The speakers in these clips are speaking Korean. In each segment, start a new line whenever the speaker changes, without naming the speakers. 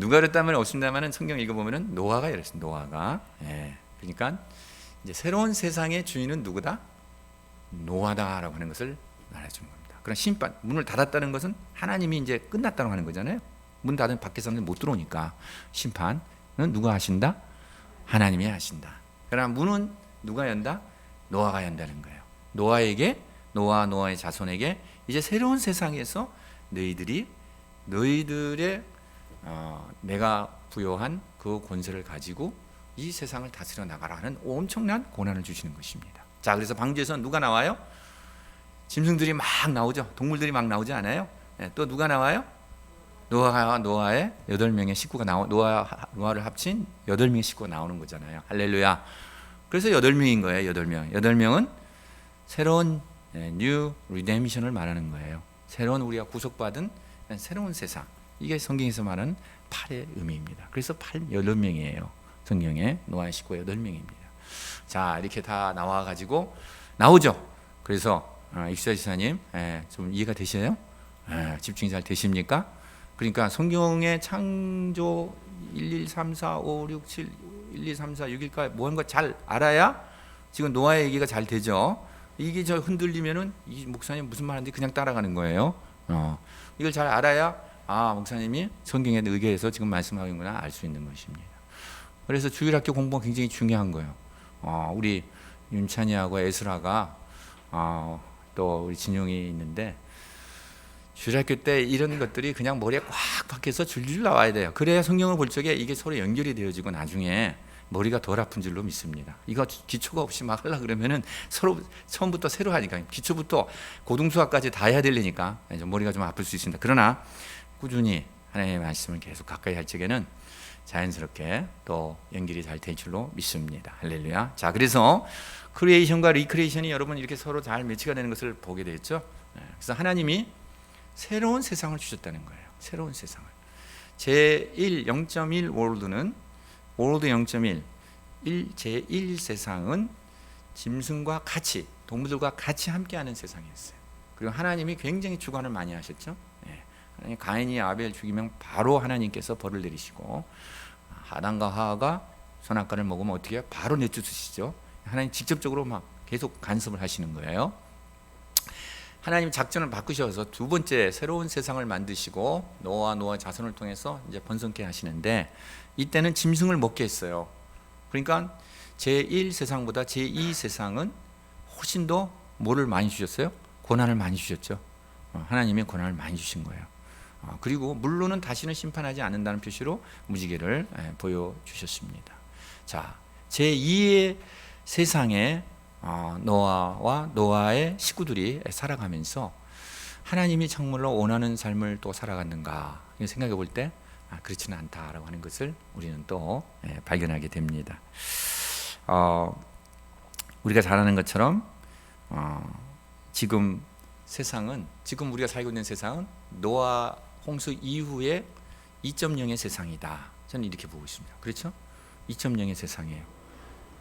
누가 그랬다면 없습니다만은 성경 읽어보면은 노아가 이랬습니다. 노아가. 예. 그러니까 이제 새로운 세상의 주인은 누구다? 노아다라고 하는 것을 말해준 겁니다. 그런 심판, 문을 닫았다는 것은 하나님이 이제 끝났다고 하는 거잖아요. 문 닫은 밖에서는 못 들어오니까 심판은 누가 하신다? 하나님이 하신다. 그러나 문은 누가 연다? 노아가 연다는 거예요. 노아에게 노아 노아의 자손에게 이제 새로운 세상에서 너희들이 너희들의 어, 내가 부여한 그 권세를 가지고 이 세상을 다스려 나가라는 엄청난 고난을 주시는 것입니다. 자, 그래서 방주에서 누가 나와요? 짐승들이 막 나오죠. 동물들이 막 나오지 않아요? 예, 또 누가 나와요? 노아와 노아의 여덟 명의 식구가 나오 노아 노아를 합친 여덟 명의 식구가 나오는 거잖아요. 할렐루야. 그래서 여덟 명인 거예요. 여덟 명. 여덟 명은 새로운 뉴 리데미션을 말하는 거예요. 새로운 우리가 구속받은 새로운 세상. 이게 성경에서 말하는 팔의 의미입니다. 그래서 팔 여덟 명이에요. 성경에 노아의 식구 여덟 명입니다. 자 이렇게 다 나와 가지고 나오죠. 그래서 아, 입사 지사님 예, 좀 이해가 되셔요? 예, 집중이 잘 되십니까? 그러니까 성경의 창조 1, 2, 3, 4, 5, 6, 7, 1, 2, 3, 4, 6일까 뭐 하는 거 잘 알아야 지금 노아의 얘기가 잘 되죠. 이게 저 흔들리면은 이 목사님 무슨 말하는지 그냥 따라가는 거예요. 어, 이걸 잘 알아야 아 목사님이 성경에 의거해서 지금 말씀하는구나 알 수 있는 것입니다. 그래서 주일학교 공부가 굉장히 중요한 거예요. 어, 우리 윤찬이하고 에스라가 어, 또 우리 진용이 있는데 주일학교 때 이런 것들이 그냥 머리에 꽉 박혀서 줄줄 나와야 돼요. 그래야 성경을 볼 적에 이게 서로 연결이 되어지고 나중에 머리가 덜 아픈 줄로 믿습니다. 이거 기초가 없이 막 하려 그러면은 서로 처음부터 새로 하니까 기초부터 고등수학까지 다 해야 되려니까 이제 머리가 좀 아플 수 있습니다. 그러나 꾸준히 하나님의 말씀을 계속 가까이 할 적에는 자연스럽게 또 연결이 잘 될 줄로 믿습니다. 할렐루야. 자, 그래서 크리에이션과 리크리에이션이 여러분 이렇게 서로 잘 매치가 되는 것을 보게 되었죠. 네, 그래서 하나님이 새로운 세상을 주셨다는 거예요. 새로운 세상을. 제1 0.1 월드는 월드 0.1 1 제1 세상은 짐승과 같이 동물들과 같이 함께하는 세상이었어요. 그리고 하나님이 굉장히 주관을 많이 하셨죠. 예. 가인이 아벨 죽이면 바로 하나님께서 벌을 내리시고 아담과 하와가 선악과를 먹으면 어떻게 해요? 바로 내쫓으시죠. 하나님 직접적으로 막 계속 간섭을 하시는 거예요. 하나님 작전을 바꾸셔서 두 번째 새로운 세상을 만드시고 노아 노아 자손을 통해서 이제 번성케 하시는데 이때는 짐승을 먹게 했어요. 그러니까 제1 세상보다 제2 세상은 훨씬 더 뭐를 많이 주셨어요? 고난을 많이 주셨죠. 어, 하나님의 고난을 많이 주신 거예요. 어, 그리고 물로는 다시는 심판하지 않는다는 표시로 무지개를 예, 보여주셨습니다. 자, 제2의 세상에 어, 노아와 노아의 식구들이 살아가면서 하나님이 정말로 원하는 삶을 또 살아갔는가 생각해 볼때 아, 그렇지는 않다라고 하는 것을 우리는 또 예, 발견하게 됩니다. 어, 우리가 잘 아는 것처럼 어, 지금 세상은 지금 우리가 살고 있는 세상은 노아 홍수 이후에 2.0의 세상이다. 저는 이렇게 보고 있습니다. 그렇죠? 2.0의 세상이에요.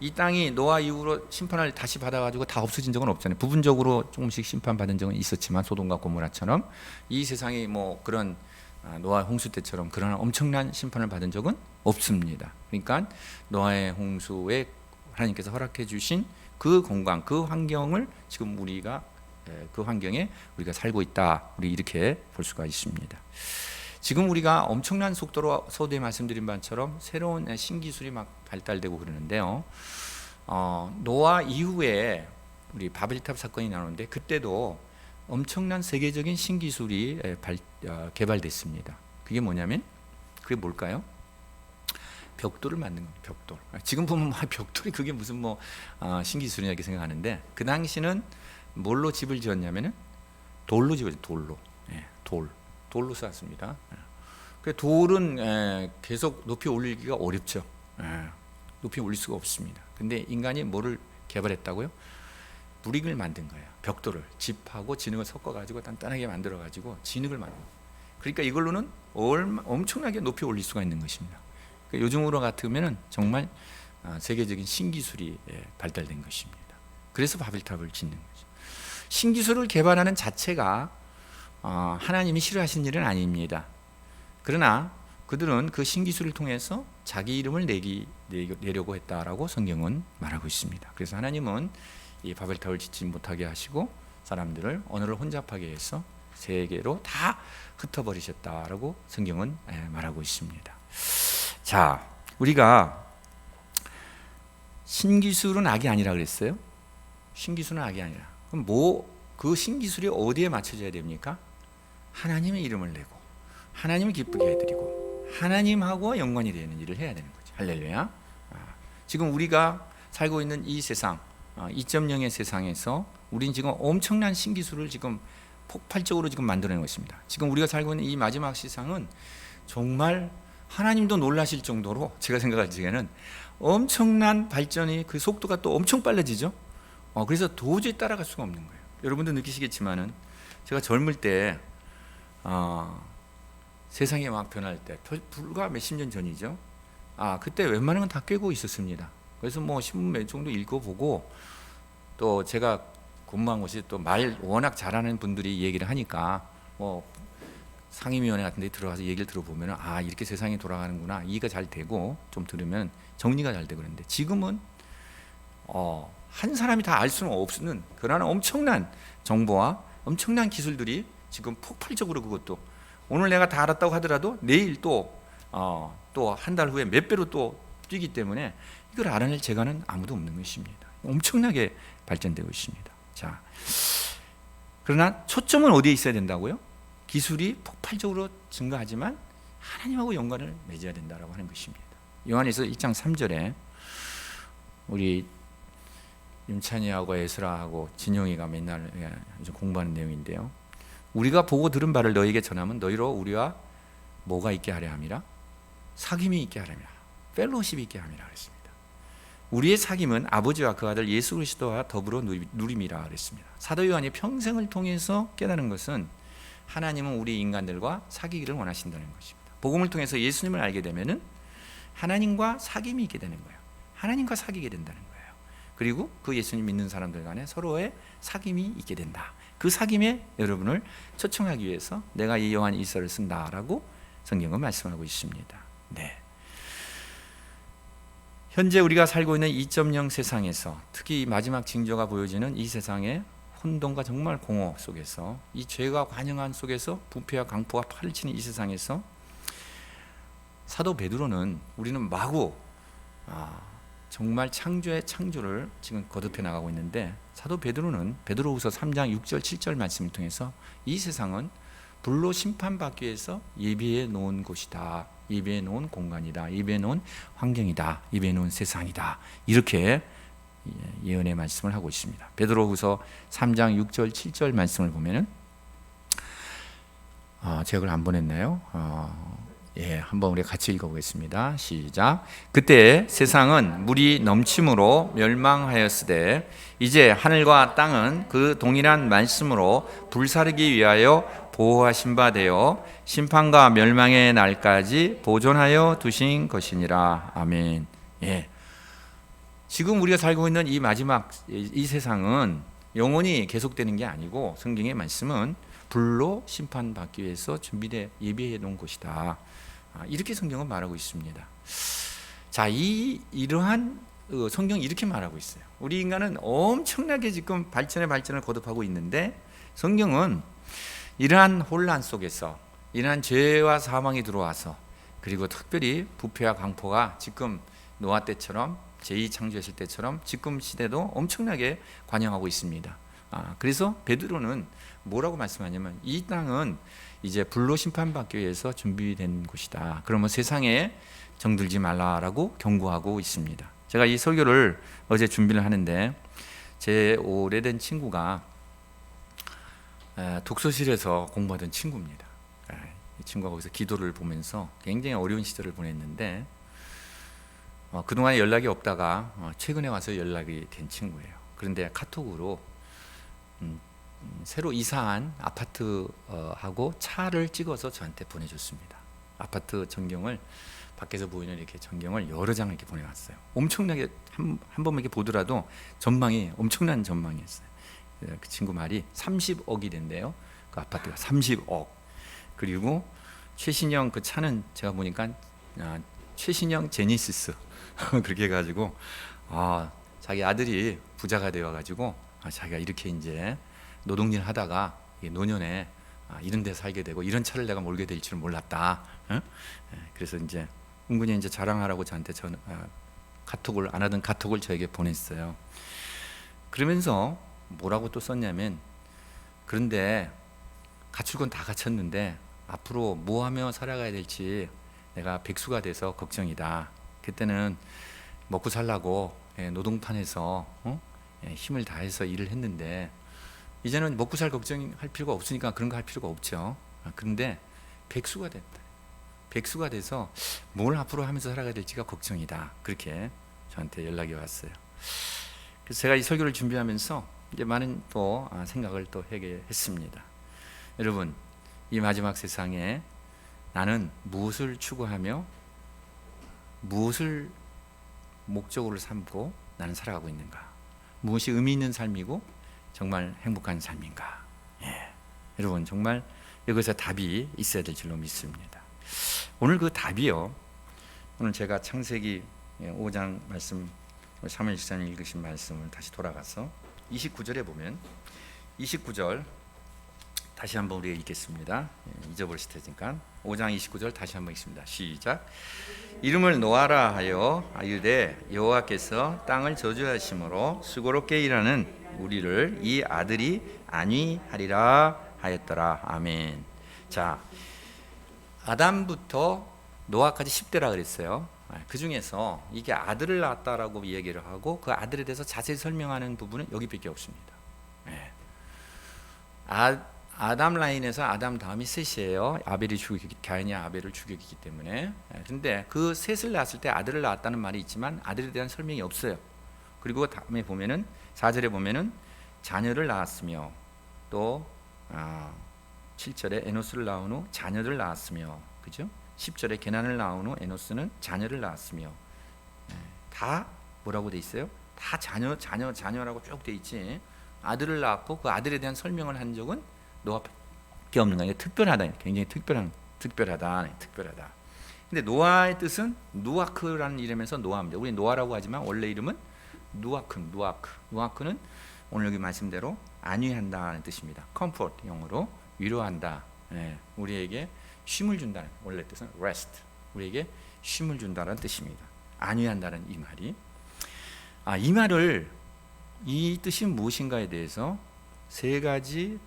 이 땅이 노아 이후로 심판을 다시 받아가지고 다 없어진 적은 없잖아요. 부분적으로 조금씩 심판 받은 적은 있었지만 소돔과 고모라처럼 이 세상이 뭐 그런 아, 노아 홍수 때처럼 그런 엄청난 심판을 받은 적은 없습니다. 그러니까 노아의 홍수에 하나님께서 허락해 주신 그 공간, 그 환경을 지금 우리가 예, 그 환경에 우리가 살고 있다. 우리 이렇게 볼 수가 있습니다. 지금 우리가 엄청난 속도로 서두에 말씀드린 바처럼 새로운 신기술이 막 발달되고 그러는데요. 어, 노아 이후에 우리 바벨탑 사건이 나오는데 그때도 엄청난 세계적인 신기술이 발, 어, 개발됐습니다. 그게 뭐냐면 그게 뭘까요? 벽돌을 만든 겁니다. 벽돌. 지금 보면 막 벽돌이 그게 무슨 뭐 어, 신기술이냐 이렇게 생각하는데 그 당시는 뭘로 집을 지었냐면은 돌로 지었죠. 돌로. 예, 돌. 돌로 쌓았습니다. 예. 그 돌은 예, 계속 높이 올리기가 어렵죠. 예, 높이 올릴 수가 없습니다. 근데 인간이 뭐를 개발했다고요? 브릭을 만든 거예요. 벽돌을 집하고 진흙을 섞어 가지고 단단하게 만들어 가지고 진흙을 만든. 그러니까 이걸로는 얼마, 엄청나게 높이 올릴 수가 있는 것입니다. 그러니까 요즘으로 같으면은 정말 아, 세계적인 신기술이 예, 발달된 것입니다. 그래서 바벨탑을 짓는 거죠. 신기술을 개발하는 자체가 어, 하나님이 싫어하시는 일은 아닙니다. 그러나 그들은 그 신기술을 통해서 자기 이름을 내기 내- 내려고 했다라고 성경은 말하고 있습니다. 그래서 하나님은 이 바벨탑을 짓지 못하게 하시고 사람들을 언어를 혼잡하게 해서 세계로 다 흩어버리셨다라고 성경은 예, 말하고 있습니다. 자, 우리가 신기술은 악이 아니라 그랬어요. 신기술은 악이 아니라. 그럼 뭐그 신기술이 어디에 맞춰져야 됩니까? 하나님의 이름을 내고 하나님을 기쁘게 해드리고 하나님하고 연관이 되는 일을 해야 되는 거죠. 할렐루야. 아, 지금 우리가 살고 있는 이 세상, 아, 2.0의 세상에서 우린 지금 엄청난 신기술을 지금 폭발적으로 지금 만들어낸 것입니다. 지금 우리가 살고 있는 이 마지막 세상은 정말 하나님도 놀라실 정도로 제가 생각할 적에는 엄청난 발전이 그 속도가 또 엄청 빨라지죠. 어, 그래서 도저히 따라갈 수가 없는 거예요. 여러분도 느끼시겠지만은 제가 젊을 때 어, 세상이 막 변할 때 불- 불과 몇십 년 전이죠. 아 그때 웬만한 건 다 꿰고 있었습니다. 그래서 뭐 신문 몇 정도 읽어보고 또 제가 근무한 곳이 또 말 워낙 잘하는 분들이 얘기를 하니까 뭐 상임위원회 같은 데 들어가서 얘기를 들어보면 아 이렇게 세상이 돌아가는구나 이해가 잘 되고 좀 들으면 정리가 잘 되고 그러는데 지금은 어, 한 사람이 다 알 수는 없는 그러나 엄청난 정보와 엄청난 기술들이 지금 폭발적으로 그것도 오늘 내가 다 알았다고 하더라도 내일 또 어, 또 한 달 후에 몇 배로 또 뛰기 때문에 이걸 알아낼 재간은 아무도 없는 것입니다. 엄청나게 발전되고 있습니다. 자, 그러나 초점은 어디에 있어야 된다고요? 기술이 폭발적으로 증가하지만 하나님하고 연관을 맺어야 된다라고 하는 것입니다. 요한에서 1장 3절에 우리 윤찬이하고 에스라하고 진영이가 맨날 예, 공부하는 내용인데요. 우리가 보고 들은 바를 너에게 전하면 너희로 우리와 뭐가 있게 하려 함이라 사귐이 있게 하려 함이라 펠로십이 있게 함이라 그랬습니다. 우리의 사귐은 아버지와 그 아들 예수 그리스도와 더불어 누림이라 그랬습니다. 사도 요한이 평생을 통해서 깨달은 것은 하나님은 우리 인간들과 사귀기를 원하신다는 것입니다. 복음을 통해서 예수님을 알게 되면은 하나님과 사귐이 있게 되는 거예요. 하나님과 사귀게 된다는 거예요. 그리고 그 예수님 믿는 사람들 간에 서로의 사귐이 있게 된다. 그 사귐에 여러분을 초청하기 위해서 내가 이 요한 이서를 쓴다라고 성경은 말씀하고 있습니다. 네. 현재 우리가 살고 있는 2.0 세상에서 특히 이 마지막 징조가 보여지는 이 세상의 혼돈과 정말 공허 속에서 이 죄가 관영한 속에서 부패와 강포가 파헤치는 이 세상에서 사도 베드로는 우리는 마구 아, 정말 창조의 창조를 지금 거듭해 나가고 있는데 사도 베드로는 베드로후서 3장 6절 7절 말씀을 통해서 이 세상은 불로 심판받기 위해서 예비해 놓은 곳이다. 예비해 놓은 공간이다. 예비해 놓은 환경이다. 예비해 놓은 세상이다. 이렇게 예, 예언의 말씀을 하고 있습니다. 베드로후서 3장 6절 7절 말씀을 보면은 아, 제가 안 보냈나요? 어, 예, 한번 우리 같이 읽어보겠습니다. 시작. 그때 세상은 물이 넘침으로 멸망하였으되 이제 하늘과 땅은 그 동일한 말씀으로 불사르기 위하여 보호하신 바 되어 심판과 멸망의 날까지 보존하여 두신 것이니라. 아멘. 예. 지금 우리가 살고 있는 이 마지막 이- 이 세상은 영원히 계속되는 게 아니고 성경의 말씀은 불로 심판받기 위해서 준비돼 예비해 놓은 곳이다. 아, 이렇게 성경은 말하고 있습니다. 자, 이 이러한 어, 성경이 이렇게 말하고 있어요. 우리 인간은 엄청나게 지금 발전의 발전을 거듭하고 있는데 성경은 이러한 혼란 속에서 이러한 죄와 사망이 들어와서 그리고 특별히 부패와 강포가 지금 노아 때처럼 제2 창조했을 때처럼 지금 시대도 엄청나게 관영하고 있습니다. 아, 그래서 베드로는 뭐라고 말씀하냐면 이 땅은 이제 불로 심판받기 위해서 준비된 곳이다. 그러면 세상에 정들지 말라라고 경고하고 있습니다. 제가 이 설교를 어제 준비를 하는데 제 오래된 친구가 에, 독서실에서 공부하던 친구입니다. 에, 이 친구가 거기서 기도를 보면서 굉장히 어려운 시절을 보냈는데 어, 그동안 연락이 없다가 어, 최근에 와서 연락이 된 친구예요. 그런데 카톡으로 음, 음, 새로 이사한 아파트하고 차를 찍어서 저한테 보내줬습니다. 아파트 전경을 밖에서 보이는 이렇게 전경을 여러 장을 이렇게 보내왔어요. 엄청나게 한, 한 번만 이렇게 보더라도 전망이 엄청난 전망이었어요. 예, 그 친구 말이 30억이 된대요. 그 아파트가 30억. 그리고 최신형 그 차는 제가 보니까 아, 최신형 제니시스 그렇게 해가지고 아 자기 아들이 부자가 되어가지고 아, 자기가 이렇게 이제 노동일 하다가 이 노년에 아, 이런 데 살게 되고 이런 차를 내가 몰게 될 줄은 몰랐다. 응? 예, 그래서 이제 은근히 이제 자랑하라고 저한테 전 아, 카톡을 안 하던 카톡을 저에게 보냈어요. 그러면서 뭐라고 또 썼냐면 그런데 갖출 건 다 갖췄는데 앞으로 뭐 하며 살아가야 될지 내가 백수가 돼서 걱정이다. 그때는 먹고 살라고 예, 노동판에서 어? 예, 힘을 다해서 일을 했는데 이제는 먹고 살 걱정할 필요가 없으니까 그런 거 할 필요가 없죠. 아, 그런데 백수가 됐다. 백수가 돼서 뭘 앞으로 하면서 살아가야 될지가 걱정이다. 그렇게 저한테 연락이 왔어요. 그래서 제가 이 설교를 준비하면서 이제 많은 또 아, 생각을 또 하게 했습니다. 여러분, 이 마지막 세상에 나는 무엇을 추구하며 무엇을 목적으로 삼고 나는 살아가고 있는가? 무엇이 의미 있는 삶이고 정말 행복한 삶인가? 예. 여러분 정말 여기서 답이 있어야 될 줄로 믿습니다. 오늘 그 답이요. 오늘 제가 창세기 5장 말씀 사무엘 지사님 읽으신 말씀을 다시 돌아가서 29절에 보면 29절 다시 한번 우리 읽겠습니다. 예, 잊어버리실 테니까 5장 29절 다시 한번 읽습니다. 시작. 이름을 노아라 하여 아유대 여호와께서 땅을 저주하심으로 수고롭게 일하는 우리를 이 아들이 안위하리라 하였더라. 아멘. 자, 아담부터 노아까지 10대라 그랬어요. 그 중에서 이게 아들을 낳았다라고 얘기를 하고 그 아들에 대해서 자세히 설명하는 부분은 여기밖에 없습니다. 예. 아, 아담 라인에서 아담 다음이 셋이에요. 아벨이 죽이기 가인이 아벨을 죽였기 때문에. 그런데 그 셋을 낳았을 때 아들을 낳았다는 말이 있지만 아들에 대한 설명이 없어요. 그리고 다음에 보면은 4절에 보면은 자녀를 낳았으며 또 아, 7절에 에노스를 낳은 후 자녀를 낳았으며 그죠? 10절에 게난을 낳은 후 에노스는 자녀를 낳았으며 다 뭐라고 돼 있어요? 다 자녀 자녀 자녀라고 쭉 돼 있지. 아들을 낳았고 그 아들에 대한 설명을 한 적은 노아밖에 없는 거예요. 특별하다. 굉장히 특별한 특별하다. 네, 특별하다. 근데 노아의 뜻은 누아크라는 이름에서 노아입니다. 우리 노아라고 하지만 원래 이름은 누아크, 누아크. 누아크는 오늘 여기 말씀대로 안위한다는 뜻입니다. comfort 영어로 위로한다. 예, 우리에게 쉼을 준다는 원래 뜻은 rest. 우리에게 쉼을 준다는 뜻입니다. 안위한다는 이 말이 아, 이 말을 이 뜻이 무엇인가에 대해서 세 가지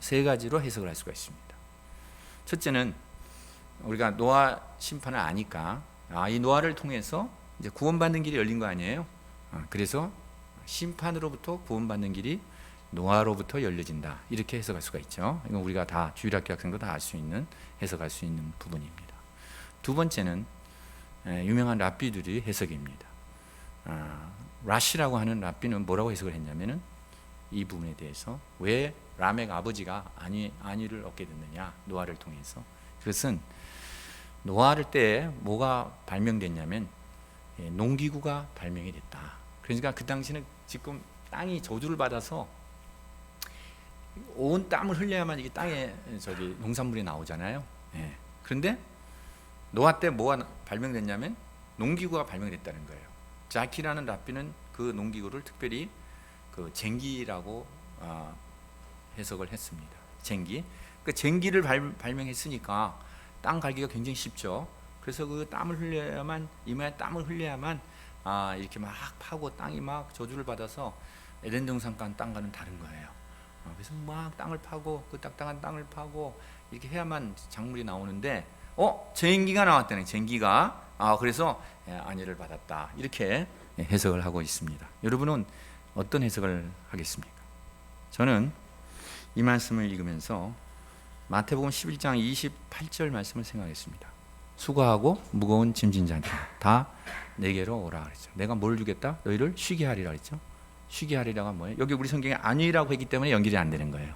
세 가지로 해석을 할 수가 있습니다. 첫째는 우리가 노아 심판을 아니까 아, 이 노아를 통해서 이제 구원받는 길이 열린 거 아니에요? 아, 그래서 심판으로부터 구원받는 길이 노아로부터 열려진다 이렇게 해석할 수가 있죠. 이건 우리가 다 주일학교 학생도 다 알 수 있는 해석할 수 있는 부분입니다. 두 번째는 에, 유명한 랍비들이 해석입니다. 아, 라시라고 하는 랍비는 뭐라고 해석을 했냐면은 이 부분에 대해서 왜 라멕 아버지가 안위 안위를 얻게 됐느냐 노아를 통해서 그것은 노아를 때 뭐가 발명됐냐면 예, 농기구가 발명이 됐다. 그러니까 그 당시는 지금 땅이 저주를 받아서 온 땀을 흘려야만 이게 땅에 저기 농산물이 나오잖아요. 예. 그런데 노아 때 뭐가 발명됐냐면 농기구가 발명됐다는 거예요. 자키라는 랍비는 그 농기구를 특별히 그 쟁기라고 아, 해석을 했습니다. 쟁기. 그 쟁기를 발, 발명했으니까 땅 갈기가 굉장히 쉽죠. 그래서 그 땀을 흘려야만 이마에 땀을 흘려야만 아, 이렇게 막 파고 땅이 막 저주를 받아서 에덴 동산간 땅과는 다른 거예요. 어, 그래서 막 땅을 파고 그 딱딱한 땅을 파고 이렇게 해야만 작물이 나오는데 어 쟁기가 나왔다네 쟁기가 아 그래서 예, 안위를 받았다 이렇게 해석을 하고 있습니다. 여러분은 어떤 해석을 하겠습니까? 저는 이 말씀을 읽으면서 마태복음 11장 28절 말씀을 생각했습니다. 수고하고 무거운 짐진 자들 다 내게로 오라 그랬죠. 내가 뭘 주겠다? 너희를 쉬게 하리라 그랬죠. 쉬게 하리라가 뭐예요? 여기 우리 성경에 안위라고 했기 때문에 연결이 안 되는 거예요.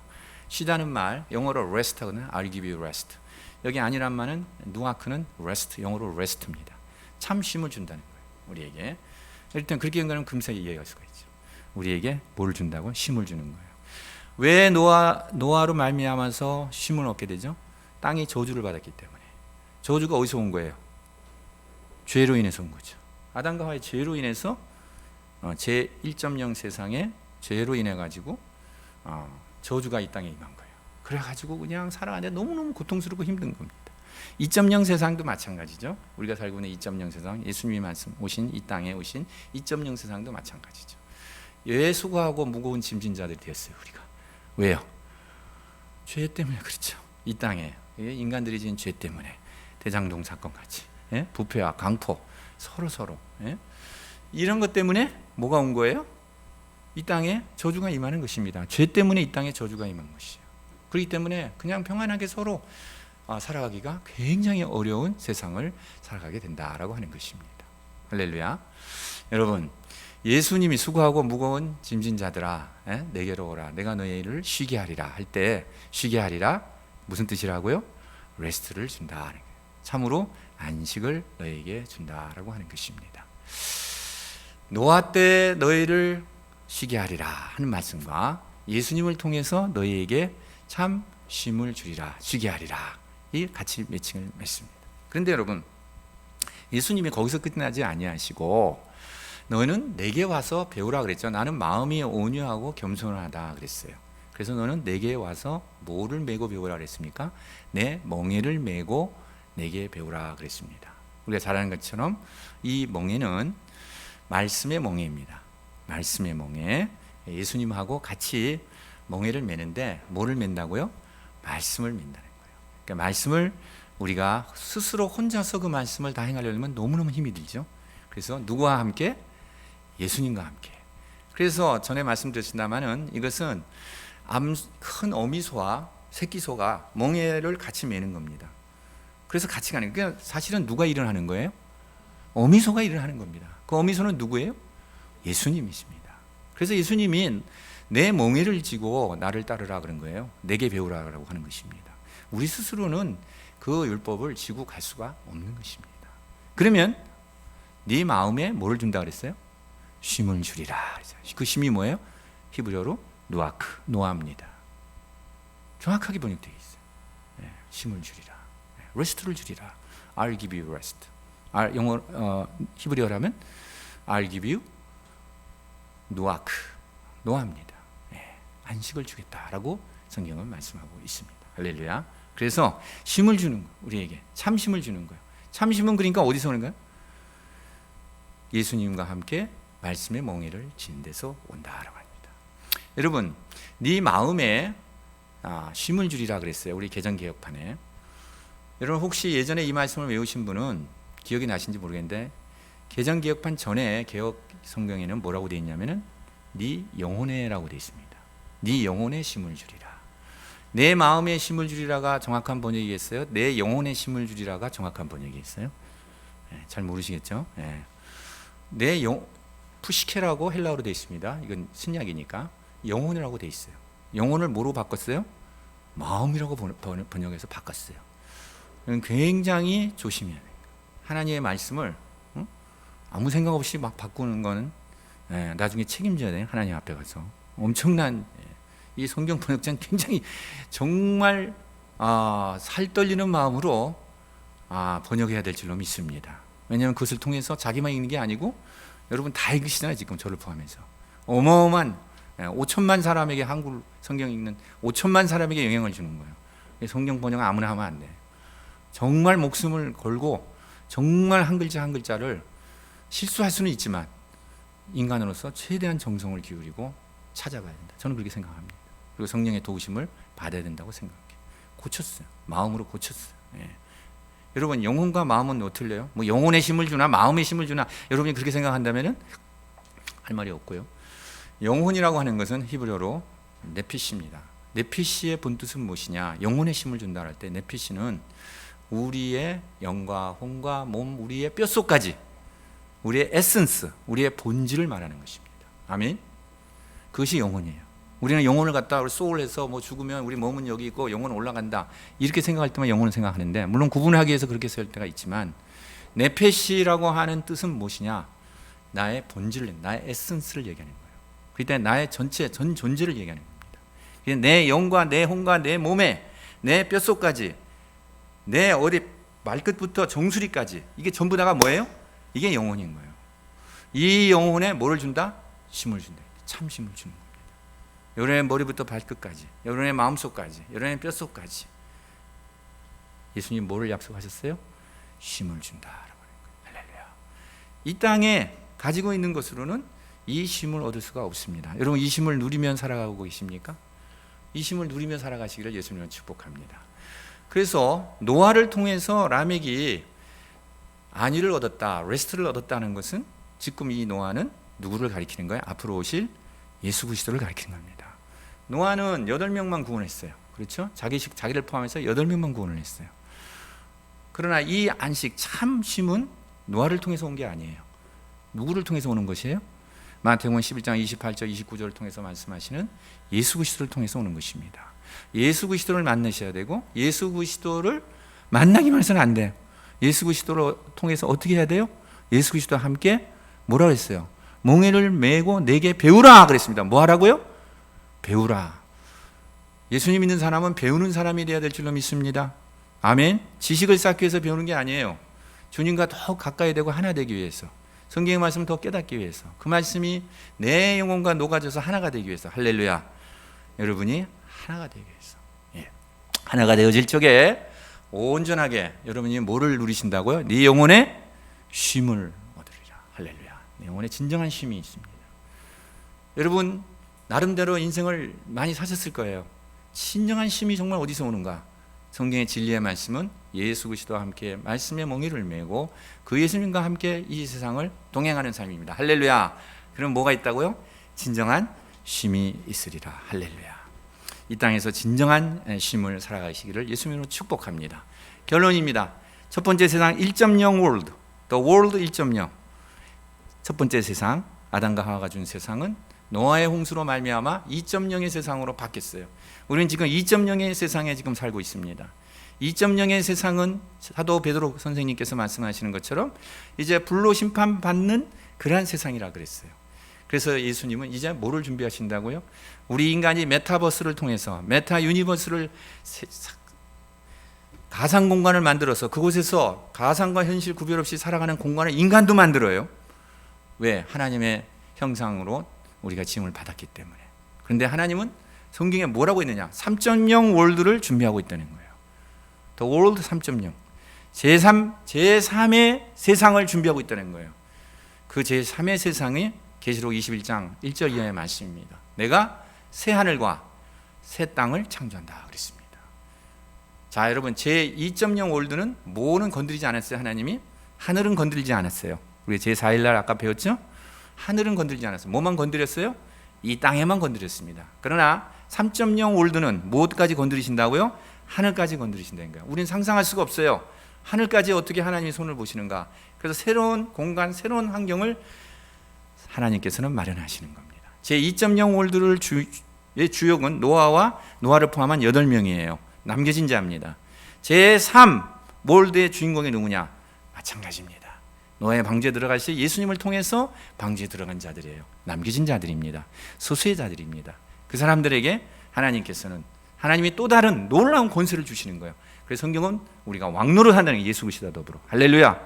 쉬다는 말 영어로 rest거든요. I'll give you rest. 여기 아니란 말은 누아크는 rest 영어로 rest입니다. 참 쉼을 준다는 거예요. 우리에게 일단 그렇게 연결하면 금세 이해할 수가 있죠. 우리에게 뭘 준다고 쉼을 주는 거예요. 왜 노아 노아로 말미암아서 쉼을 얻게 되죠? 땅이 저주를 받았기 때문에 저주가 어디서 온 거예요? 죄로 인해서 온 거죠. 아담과 하와의 죄로 인해서 어, 제1.0 세상에 죄로 인해 가지고 어, 저주가 이 땅에 임한 거예요. 그래 가지고 그냥 살아가는데 너무너무 고통스럽고 힘든 겁니다. 2.0 세상도 마찬가지죠. 우리가 살고 있는 2.0 세상, 예수님이 말씀 오신 이 땅에 오신 2.0 세상도 마찬가지죠. 왜 수고하고 무거운 짐진 자들이 되었어요, 우리가. 왜요? 죄 때문에 그렇죠. 이 땅에 예, 인간들이 지은 죄 때문에 대장동 사건 같이 예? 부패와 강포 서로 서로 예? 이런 것 때문에 뭐가 온 거예요? 이 땅에 저주가 임하는 것입니다. 죄 때문에 이 땅에 저주가 임한 것이에요. 그렇기 때문에 그냥 평안하게 서로 아, 살아가기가 굉장히 어려운 세상을 살아가게 된다라고 하는 것입니다. 할렐루야. 여러분, 예수님이 수고하고 무거운 짐진 자들아, 에? 내게로 오라. 내가 너희를 쉬게 하리라 할 때 쉬게 하리라 무슨 뜻이라고요? 레스트를 준다. 참으로 안식을 너희에게 준다라고 하는 것입니다. 노아 때 너희를 쉬게 하리라 하는 말씀과 예수님을 통해서 너희에게 참 쉼을 주리라 쉬게 하리라 이 같이 매칭을 맺습니다. 그런데 여러분 예수님이 거기서 끝나지 아니하시고 너는 내게 와서 배우라 그랬죠. 나는 마음이 온유하고 겸손하다 그랬어요. 그래서 너는 내게 와서 뭐를 메고 배우라 그랬습니까? 내 멍에를 메고 내게 배우라 그랬습니다. 우리가 잘 아는 것처럼 이 멍에는 말씀의 멍에입니다. 말씀의 멍에 예수님하고 같이 멍에를 매는데 뭐를 맨다고요? 말씀을 맨다는 거예요. 그러니까 말씀을 우리가 스스로 혼자서 그 말씀을 다 행하려면 너무너무 힘이 들죠. 그래서 누구와 함께? 예수님과 함께. 그래서 전에 말씀드렸습니다만은 이것은 암, 큰 어미소와 새끼소가 멍에를 같이 매는 겁니다. 그래서 같이 가는 거예요. 그러니까 사실은 누가 일을 하는 거예요? 어미소가 일을 하는 겁니다. 그 어미소는 누구예요? 예수님이십니다. 그래서 예수님이 내 멍에를 지고 나를 따르라 그런 거예요. 내게 배우라고 하는 것입니다. 우리 스스로는 그 율법을 지고 갈 수가 없는 것입니다. 그러면 네 마음에 뭐를 준다 그랬어요? 쉼을 주리라. 그 쉼이 뭐예요? 히브리어로 노아크, 노아입니다. 정확하게 번역되어 있어요. 네, 쉼을 주리라. 네, 레스트를 주리라. I'll give you rest. R, 영어 어, 히브리어라면 I'll give you 노아크, 노아입니다. 네, 안식을 주겠다라고 성경은 말씀하고 있습니다. 할렐루야. 그래서 쉼을 주는 거, 우리에게 참 쉼을 주는 거예요. 참 쉼은 그러니까 어디서 오는 거예요? 예수님과 함께 말씀의 멍에를 진 데서 온다라고 합니다. 여러분, 네 마음에 아, 쉼을 주리라 그랬어요. 우리 개정 개혁판에. 여러분 혹시 예전에 이 말씀을 외우신 분은 기억이 나신지 모르겠는데 개정 개혁판 전에 개혁 성경에는 뭐라고 되어 있냐면은 네 영혼에라고 되어 있습니다. 네 영혼에 쉼을 주리라. 내 마음에 쉼을 주리라가 정확한 번역이겠어요? 내 영혼에 쉼을 주리라가 정확한 번역이겠어요? 네, 잘 모르시겠죠? 네. 내 영, 푸시케라고 헬라어로 되어 있습니다. 이건 신약이니까 영혼이라고 되어 있어요. 영혼을 뭐로 바꿨어요? 마음이라고 번역해서 바꿨어요. 굉장히 조심해야 돼요. 하나님의 말씀을 응? 아무 생각 없이 막 바꾸는 거는 예, 나중에 책임져야 돼요. 하나님 앞에 가서 엄청난 예, 이 성경 번역자는 굉장히 정말 아, 살 떨리는 마음으로 아, 번역해야 될 줄로 믿습니다. 왜냐하면 그것을 통해서 자기만 읽는 게 아니고 여러분 다 읽으시잖아요. 지금 저를 포함해서 어마어마한 5천만 사람에게 한글 성경 읽는 5천만 사람에게 영향을 주는 거예요. 성경 번역 아무나 하면 안 돼. 정말 목숨을 걸고 정말 한 글자 한 글자를 실수할 수는 있지만 인간으로서 최대한 정성을 기울이고 찾아가야 된다. 저는 그렇게 생각합니다. 그리고 성령의 도우심을 받아야 된다고 생각해요. 고쳤어요. 마음으로 고쳤어요. 예. 여러분 영혼과 마음은 어틀려요? 뭐 영혼의 힘을 주나 마음의 힘을 주나 여러분이 그렇게 생각한다면은 할 말이 없고요. 영혼이라고 하는 것은 히브리어로 네피시입니다. 네피시의 본뜻은 무엇이냐? 영혼의 힘을 준다 할 때 네피시는 우리의 영과 혼과 몸, 우리의 뼛속까지 우리의 에센스, 우리의 본질을 말하는 것입니다. 아멘. 그것이 영혼이에요. 우리는 영혼을 갖다 소울해서 뭐 죽으면 우리 몸은 여기 있고 영혼은 올라간다 이렇게 생각할 때만 영혼을 생각하는데 물론 구분하기 위해서 그렇게 쓸 때가 있지만 네페시라고 하는 뜻은 무엇이냐? 나의 본질을, 나의 에센스를 얘기하는 거예요. 그때 나의 전체 전 존재를 얘기하는 겁니다. 내 영과 내 혼과 내 몸에 내 뼛속까지 내 어디 말끝부터 정수리까지 이게 전부 다가 뭐예요? 이게 영혼인 거예요. 이 영혼에 뭐를 준다? 힘을 준다. 참 힘을 주는 겁니다. 여러분의 머리부터 발끝까지, 여러분의 마음속까지, 여러분의 뼛속까지 예수님 뭐를 약속하셨어요? 하는 거예요. 할렐루야. 이 땅에 가지고 있는 것으로는 이 힘을 얻을 수가 없습니다. 여러분 이 힘을 누리면 살아가고 계십니까? 이 힘을 누리며 살아가시기를 예수님은 축복합니다. 그래서 노아를 통해서 라멕이 안위를 얻었다, 레스트를 얻었다는 것은 지금 이 노아는 누구를 가리키는 거예요? 앞으로 오실 예수 그리스도를 가리키는 겁니다. 노아는 여덟 명만 구원했어요. 그렇죠? 자기 식 자기를 포함해서 여덟 명만 구원을 했어요. 그러나 이 안식 참 심은 노아를 통해서 온 게 아니에요. 누구를 통해서 오는 것이에요? 마태복음 11장 28절 29절을 통해서 말씀하시는 예수 그리스도를 통해서 오는 것입니다. 예수 그리스도를 만나셔야 되고 예수 그리스도를 만나기만 해서는 안 돼요. 예수 그리스도를 통해서 어떻게 해야 돼요? 예수 그리스도와 함께 뭐라 그랬어요? 몽해를 메고 내게 배우라 그랬습니다. 뭐 하라고요? 배우라. 예수님 믿는 사람은 배우는 사람이 되어야 될 줄로 믿습니다. 아멘. 지식을 쌓기 위해서 배우는 게 아니에요. 주님과 더 가까이 되고 하나 되기 위해서. 성경의 말씀을 더 깨닫기 위해서. 그 말씀이 내 영혼과 녹아져서 하나가 되기 위해서. 할렐루야. 여러분이 하나가 되기 위해서. 예. 하나가 되어질 적에 온전하게 여러분이 뭐를 누리신다고요? 네 영혼의 쉼을 얻으리라. 할렐루야. 내 영혼에 진정한 쉼이 있습니다. 여러분 나름대로 인생을 많이 사셨을 거예요. 진정한 쉼이 정말 어디서 오는가? 성경의 진리의 말씀은 예수 그리스도와 함께 말씀의 몽이를 메고 그 예수님과 함께 이 세상을 동행하는 삶입니다. 할렐루야. 그럼 뭐가 있다고요? 진정한 쉼이 있으리라. 할렐루야. 이 땅에서 진정한 쉼을 살아가시기를 예수님으로 축복합니다. 결론입니다. 첫 번째 세상 1.0 월드, 더 월드 1.0. 첫 번째 세상 아담과 하와가 준 세상은 노아의 홍수로 말미암아 2.0의 세상으로 바뀌었어요. 우리는 지금 2.0의 세상에 지금 살고 있습니다. 2.0의 세상은 사도 베드로 선생님께서 말씀하시는 것처럼 이제 불로 심판받는 그러한 세상이라 그랬어요. 그래서 예수님은 이제 뭐를 준비하신다고요? 우리 인간이 메타버스를 통해서 메타 유니버스를 가상 공간을 만들어서 그곳에서 가상과 현실 구별 없이 살아가는 공간을 인간도 만들어요. 왜? 하나님의 형상으로 우리가 지음을 받았기 때문에. 그런데 하나님은 성경에 뭐라고 있느냐? 3.0 월드를 준비하고 있다는 거예요. 더 월드 3.0. 제3 제3의 세상을 준비하고 있다는 거예요. 그 제3의 세상이 계시록 21장 1절 이하의 말씀입니다. 내가 새 하늘과 새 땅을 창조한다 그랬습니다. 자, 여러분 제 2.0 월드는 뭐는 건드리지 않았어요, 하나님이? 하늘은 건드리지 않았어요. 우리 제 4일 날 아까 배웠죠? 하늘은 건드리지 않았어요. 뭐만 건드렸어요? 이 땅에만 건드렸습니다. 그러나 3.0 월드는 무엇까지 건드리신다고요? 하늘까지 건드리신다는 거예요. 우리는 상상할 수가 없어요. 하늘까지 어떻게 하나님이 손을 보시는가? 그래서 새로운 공간, 새로운 환경을 하나님께서는 마련하시는 겁니다. 제 2.0 월드를 주, 의 주역은 노아와 노아를 포함한 8명이에요. 남겨진 자입니다. 제3 월드의 주인공이 누구냐? 마찬가지입니다. 노아의 방주에 들어갈 시 예수님을 통해서 방주에 들어간 자들이에요. 남겨진 자들입니다. 소수의 자들입니다. 그 사람들에게 하나님께서는 하나님이 또 다른 놀라운 권세를 주시는 거예요. 그래서 성경은 우리가 왕노를 한다는 게 예수 그리스도와 더불어. 할렐루야.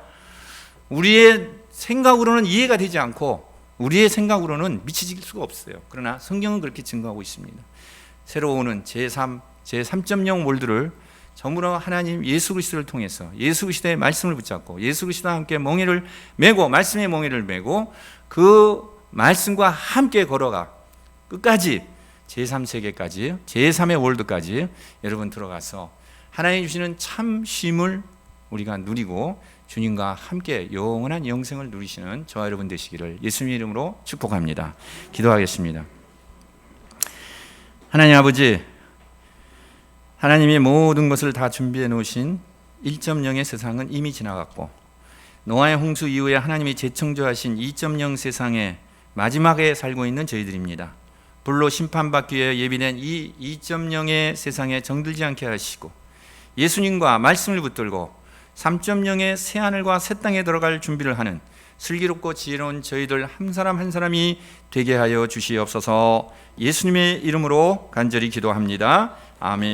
우리의 생각으로는 이해가 되지 않고 우리의 생각으로는 미치질 수가 없어요. 그러나 성경은 그렇게 증거하고 있습니다. 새로 오는 제3, 제3.0 월드를 전부로 하나님 예수 그리스도를 통해서 예수 그리스도의 말씀을 붙잡고 예수 그리스도와 함께 멍에를 메고 말씀의 멍에를 메고 그 말씀과 함께 걸어가 끝까지 제3세계까지 제3의 월드까지 여러분 들어가서 하나님 주시는 참 쉼을 우리가 누리고 주님과 함께 영원한 영생을 누리시는 저와 여러분 되시기를 예수님 이름으로 축복합니다. 기도하겠습니다. 하나님 아버지 하나님이 모든 것을 다 준비해 놓으신 1.0의 세상은 이미 지나갔고 노아의 홍수 이후에 하나님이 재창조하신 2.0 세상의 마지막에 살고 있는 저희들입니다. 불로 심판받기 위해 예비된 이 2.0의 세상에 정들지 않게 하시고 예수님과 말씀을 붙들고 3.0의 새 하늘과 새 땅에 들어갈 준비를 하는 슬기롭고 지혜로운 저희들 한 사람 한 사람이 되게 하여 주시옵소서 예수님의 이름으로 간절히 기도합니다. 아멘.